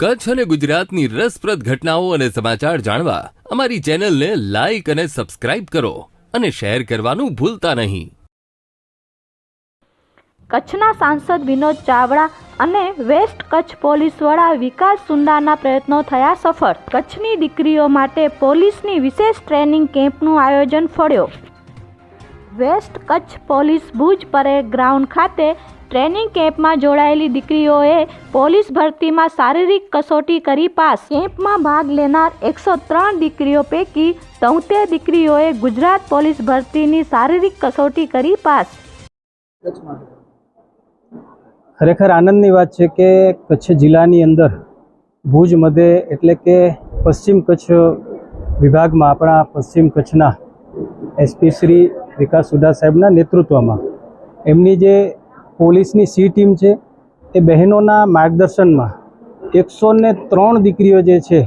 કચ્છ અને ગુજરાતની રસપ્રદ ઘટનાઓ અને સમાચાર જાણવા અમારી ચેનલને લાઈક અને સબસ્ક્રાઇબ કરો અને શેર કરવાનું ભૂલતા નહીં. કચ્છના સાંસદ વિનોદ ચાવડા અને વેસ્ટ કચ્છ પોલીસ વડા વિકાસ સુંદાના પ્રયત્નો થયા સફળ. કચ્છની દીકરીઓ માટે પોલીસની વિશેષ ટ્રેનિંગ કેમ્પનું આયોજન ફળ્યો. West Kutch police Bhuj parade ground ખાતે ટ્રેનિંગ કેમ્પમાં જોડાયેલી દીકરીઓએ પોલીસ ભરતીમાં શારીરિક કસોટી કરી પાસ. કેમ્પમાં ભાગ લેનાર એકસો ત્રણ દીકરીઓ પૈકી તોતેર દીકરીઓએ ગુજરાત પોલીસ ભરતીની શારીરિક કસોટી કરી પાસ. ખરેખર આનંદની વાત છે કે કચ્છ જિલ્લાની અંદર ભુજ મધે એટલે કે પશ્ચિમ કચ્છ વિભાગમાં આપણા પશ્ચિમ કચ્છના એસપી શ્રી વિકાસ સુડા સાહેબના નેતૃત્વમાં એમની જે પોલીસની સી ટીમ છે. એ બહેનોના માર્ગદર્શનમાં એકસો ને ત્રણ દીકરીઓ જે છે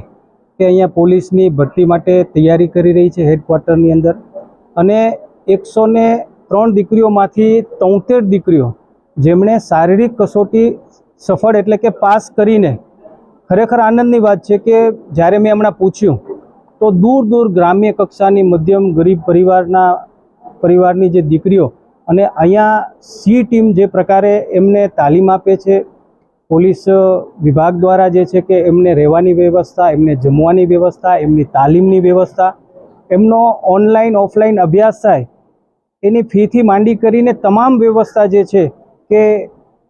કે અહીંયા પોલીસની ભરતી માટે તૈયારી કરી રહી છે હેડક્વાર્ટરની અંદર. અને એકસો ને ત્રણ દીકરીઓમાંથી તોતેર દીકરીઓ જેમણે શારીરિક કસોટી સફળ એટલે કે પાસ કરીને ખરેખર આનંદની વાત છે કે જ્યારે મેં હમણાં પૂછ્યું તો દૂર દૂર ગ્રામ્ય કક્ષાની મધ્યમ ગરીબ પરિવારના પરિવારની જે દીકરીઓ અને અહીંયા સી ટીમ જે પ્રકારે એમને તાલીમ આપે છે, પોલીસ વિભાગ દ્વારા જે છે કે એમને રહેવાની વ્યવસ્થા, એમને જમવાની વ્યવસ્થા, એમની તાલીમની વ્યવસ્થા, એમનો ઓનલાઈન, ઓફલાઈન અભ્યાસ થાય, એની ફીથી માંડી કરીને તમામ વ્યવસ્થા જે છે કે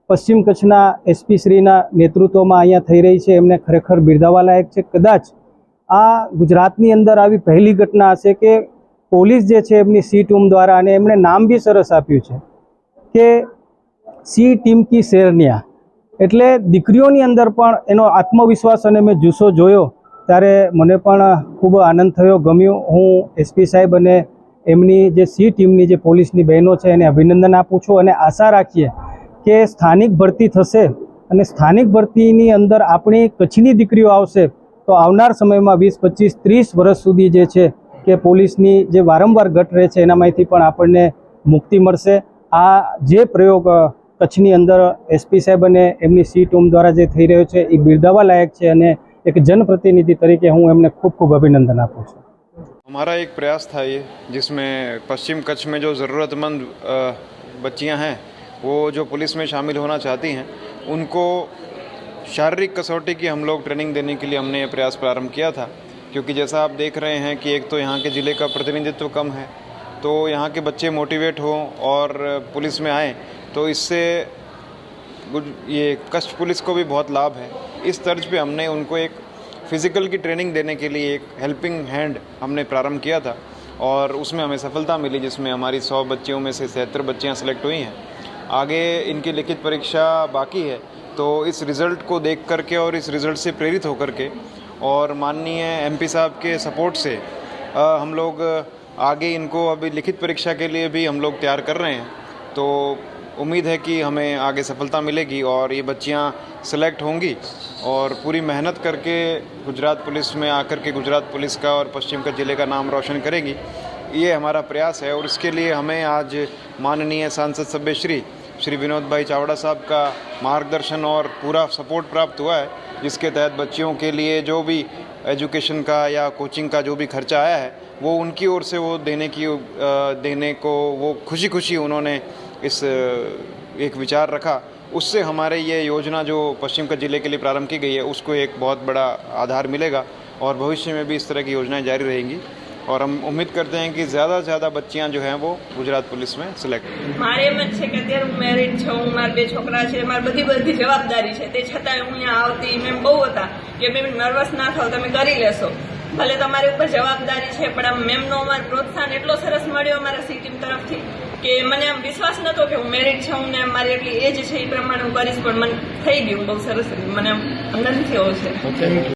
પશ્ચિમ કચ્છના એસપી શ્રીના નેતૃત્વમાં અહીંયા થઈ રહી છે. એમને ખરેખર બિરદાવા લાયક છે. કદાચ આ ગુજરાતની અંદર આવી પહેલી ઘટના હશે કે પોલીસ જે છે એમની સી ટીમ દ્વારા અને એમણે નામ બી સરસ આપ્યું છે કે સી ટીમ કી શેરનિયા. એટલે દીકરીઓની અંદર પણ એનો આત્મવિશ્વાસ અને મેં જુસ્સો જોયો ત્યારે મને પણ ખૂબ આનંદ થયો, ગમ્યું. હું એસપી સાહેબ અને એમની જે સી ટીમની જે પોલીસની બહેનો છે એને અભિનંદન આપું છું અને આશા રાખીએ કે સ્થાનિક ભરતી થશે અને સ્થાનિક ભરતીની અંદર આપણી કચ્છની દીકરીઓ આવશે તો આવનાર સમયમાં વીસ, પચીસ, ત્રીસ વર્ષ સુધી જે છે કે પોલીસની જે વારંવાર ઘટ રહે છે એનામાંથી પણ આપણને મુક્તિ મળશે આ જે પ્રયોગ અ, કચ્છની અંદર એસપી સાહેબ અને એમની સી ટીમ દ્વારા જે થઈ રહ્યો છે એ બિરદાવવા લાયક છે અને એક જનપ્રતિનિધિ તરીકે હું એમને ખૂબ ખૂબ અભિનંદન આપું છું हमारा एक प्रयास था ये जिसमें पश्चिम कच्छ में जो ज़रूरतमंद अ, बच्चियां हैं वो जो पुलिस में शामिल होना चाहती हैं उनको शारीरिक कसौटी की हम लोग ट्रेनिंग देने के लिए हमने ये प्रयास प्रारंभ किया था क्योंकि जैसा आप देख रहे हैं कि एक तो यहाँ के ज़िले का प्रतिनिधित्व कम है तो यहाँ के बच्चे मोटिवेट हों और पुलिस में आएँ तो इससे ये कच्छ पुलिस को भी बहुत लाभ है। इस तर्ज पे हमने उनको एक फ़िज़िकल की ट्रेनिंग देने के लिए एक हेल्पिंग हैंड हमने प्रारंभ किया था और उसमें हमें सफलता मिली, जिसमें हमारी सौ बच्चियों में से सत्तर बच्चियाँ सेलेक्ट हुई हैं। आगे इनकी लिखित परीक्षा बाकी है तो इस रिज़ल्ट को देख करके और इस रिज़ल्ट से प्रेरित होकर के और माननीय एमपी साहब के सपोर्ट से अ, हम लोग आगे इनको अभी लिखित परीक्षा के लिए भी हम लोग तैयार कर रहे हैं। तो उम्मीद है कि हमें आगे सफलता मिलेगी और ये बच्चियाँ सेलेक्ट होंगी और पूरी मेहनत करके गुजरात पुलिस में आकर के गुजरात पुलिस का और पश्चिम कच्छ ज़िले का नाम रोशन करेगी। ये हमारा प्रयास है और इसके लिए हमें आज माननीय सांसद सभ्य श्री विनोद भाई चावड़ा साहब का मार्गदर्शन और पूरा सपोर्ट प्राप्त हुआ है, जिसके तहत बच्चियों के लिए जो भी एजुकेशन का या कोचिंग का जो भी खर्चा आया है, वो उनकी ओर से वो देने की देने को वो खुशी खुशी उन्होंने इस एक विचार रखा। उससे हमारे ये योजना जो पश्चिम कच्छ ज़िले के लिए प्रारंभ की गई है, उसको एक बहुत बड़ा आधार मिलेगा और भविष्य में भी इस तरह की योजनाएँ जारी रहेंगी। और हम उम्मीद करते हैं कि ज़्यादा से ज़्यादा बच्चियां जो हैं वो गुजरात पुलिस में सिलेक्ट મારે એમ જ છે કે અત્યારે હું મેરિડ છું મારા બે છોકરા છે મારી બધી બધી જવાબદારી છે તે છતાંય હું અહીંયા આવતી મેમ બહુ હતા કે મેમ નર્વસ ના થાવ તમે કરી લેશો ભલે તમારી ઉપર જવાબદારી છે પણ આમ મેમનો અમારે પ્રોત્સાહન એટલો સરસ મળ્યો અમારા સી ટીમ તરફથી કે મને આમ વિશ્વાસ નતો કે હું મેરિડ છું ને મારી એટલી એજ છે એ પ્રમાણે હું કરીશ પણ મને થઈ ગયું બહુ સરસ મને આમ આનંદ થયો છે